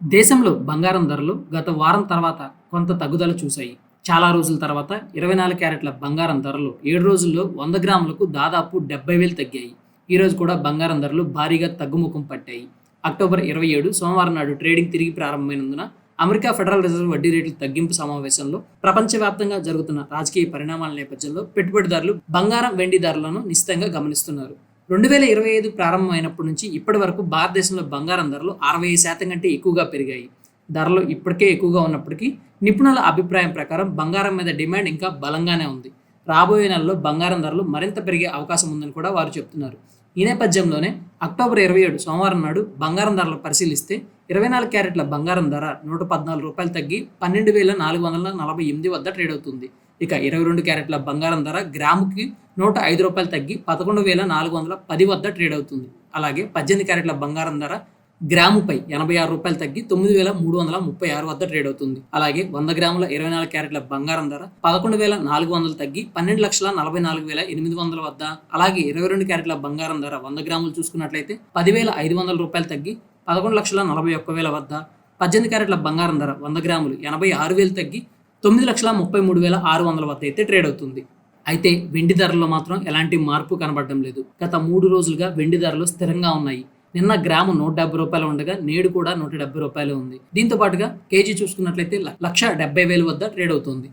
దేశంలో బంగారం ధరలు గత వారం తర్వాత కొంత తగ్గుదల చూశాయి. చాలా రోజుల తర్వాత ఇరవై నాలుగు క్యారెట్ల బంగారం ధరలు ఏడు రోజుల్లో వంద గ్రాములకు దాదాపు డెబ్బై వేలు తగ్గాయి. ఈరోజు కూడా బంగారం ధరలు భారీగా తగ్గుముఖం పట్టాయి. అక్టోబర్ ఇరవై ఏడు సోమవారం నాడు ట్రేడింగ్ తిరిగి ప్రారంభమైనందున అమెరికా ఫెడరల్ రిజర్వ్ వడ్డీ రేట్ల తగ్గింపు సమావేశంలో ప్రపంచవ్యాప్తంగా జరుగుతున్న రాజకీయ పరిణామాల నేపథ్యంలో పెట్టుబడిదారులు బంగారం వెండి ధరలను నిశ్చితంగా గమనిస్తున్నారు. రెండు వేల ఇరవై ఐదు ప్రారంభమైనప్పటి నుంచి ఇప్పటి వరకు భారతదేశంలో బంగారం ధరలు అరవై శాతం కంటే ఎక్కువగా పెరిగాయి. ధరలు ఇప్పటికే ఎక్కువగా ఉన్నప్పటికీ నిపుణుల అభిప్రాయం ప్రకారం బంగారం మీద డిమాండ్ ఇంకా బలంగానే ఉంది. రాబోయే నెలలో బంగారం ధరలు మరింత పెరిగే అవకాశం ఉందని కూడా వారు చెప్తున్నారు. ఈ నేపథ్యంలోనే అక్టోబర్ ఇరవై ఏడు సోమవారం నాడు బంగారం ధరలు పరిశీలిస్తే ఇరవై నాలుగు క్యారెట్ల బంగారం ధర నూట పద్నాలుగు రూపాయలు తగ్గి పన్నెండు వేల నాలుగు వందల నలభై ఎనిమిది వద్ద ట్రేడ్ అవుతుంది. ఇక ఇరవై రెండు క్యారెట్ల బంగారం ధర గ్రాముకి నూట ఐదు రూపాయలు తగ్గి పదకొండు వేల నాలుగు వందల పది వద్ద ట్రేడ్ అవుతుంది. అలాగే పద్దెనిమిది క్యారెట్ల బంగారం ధర గ్రాముపై ఎనభై ఆరు రూపాయలు తగ్గి తొమ్మిది వేల మూడు వందల ముప్పై ఆరు వద్ద ట్రేడ్ అవుతుంది. అలాగే వంద గ్రాముల ఇరవై నాలుగు క్యారెట్ల బంగారం ధర పదకొండు వేల నాలుగు వందలు తగ్గి పన్నెండు లక్షల నలభై నాలుగు వేల ఎనిమిది వందల వద్ద. అలాగే ఇరవై రెండు క్యారెట్ల బంగారం ధర వంద గ్రాములు చూసుకున్నట్లయితే పదివేల ఐదు వందల రూపాయలు తగ్గి పదకొండు లక్షల నలభై ఒక్క వేల వద్ద. పద్దెనిమిది క్యారెట్ల బంగారం ధర వంద గ్రాములు ఎనభై ఆరు వేలు తగ్గి తొమ్మిది లక్షల ముప్పై మూడు వేల ఆరు వందల వద్ద అయితే ట్రేడ్ అవుతుంది. అయితే వెండి ధరల్లో మాత్రం ఎలాంటి మార్పు కనబడడం లేదు. గత మూడు రోజులుగా వెండి ధరలు స్థిరంగా ఉన్నాయి. నిన్న గ్రాము నూట డెబ్బై రూపాయలు ఉండగా నేడు కూడా నూట డెబ్బై రూపాయలు ఉంది. దీంతో పాటుగా కేజీ చూసుకున్నట్లయితే ల- లక్ష డెబ్బై వేలు వద్ద ట్రేడ్ అవుతుంది.